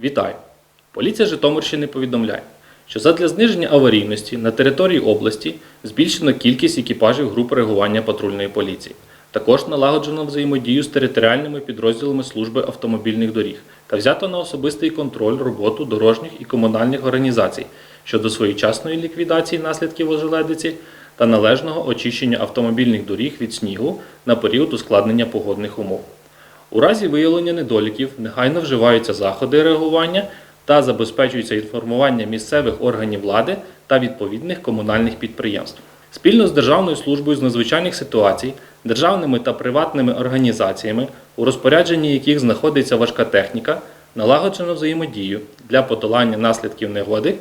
Вітаю! Поліція Житомирщини повідомляє, що задля зниження аварійності на території області збільшено кількість екіпажів груп реагування патрульної поліції. Також налагоджено взаємодію з територіальними підрозділами служби автомобільних доріг та взято на особистий контроль роботу дорожніх і комунальних організацій щодо своєчасної ліквідації наслідків ожеледиці та належного очищення автомобільних доріг від снігу на період ускладнення погодних умов. У разі виявлення недоліків негайно вживаються заходи реагування та забезпечується інформування місцевих органів влади та відповідних комунальних підприємств. Спільно з Державною службою з надзвичайних ситуацій, державними та приватними організаціями, у розпорядженні яких знаходиться важка техніка, налагоджено взаємодію для подолання наслідків негоди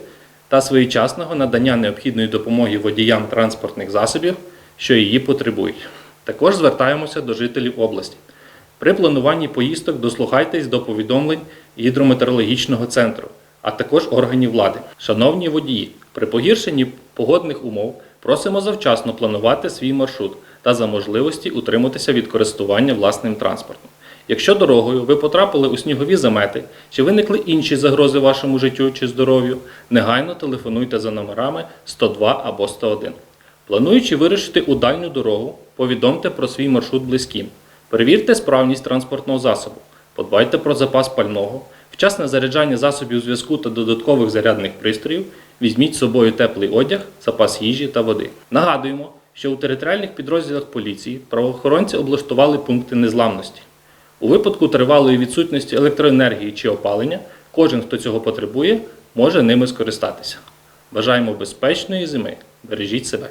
та своєчасного надання необхідної допомоги водіям транспортних засобів, що її потребують. Також звертаємося до жителів області. При плануванні поїздок дослухайтесь до повідомлень гідрометеорологічного центру, а також органів влади. Шановні водії, при погіршенні погодних умов просимо завчасно планувати свій маршрут та за можливості утриматися від користування власним транспортом. Якщо дорогою ви потрапили у снігові замети чи виникли інші загрози вашому життю чи здоров'ю, негайно телефонуйте за номерами 102 або 101. Плануючи вирішити у дальню дорогу, повідомте про свій маршрут близьким. Перевірте справність транспортного засобу, подбайте про запас пального, вчасне заряджання засобів зв'язку та додаткових зарядних пристроїв, візьміть з собою теплий одяг, запас їжі та води. Нагадуємо, що у територіальних підрозділах поліції правоохоронці облаштували пункти незламності. У випадку тривалої відсутності електроенергії чи опалення, кожен, хто цього потребує, може ними скористатися. Бажаємо безпечної зими. Бережіть себе.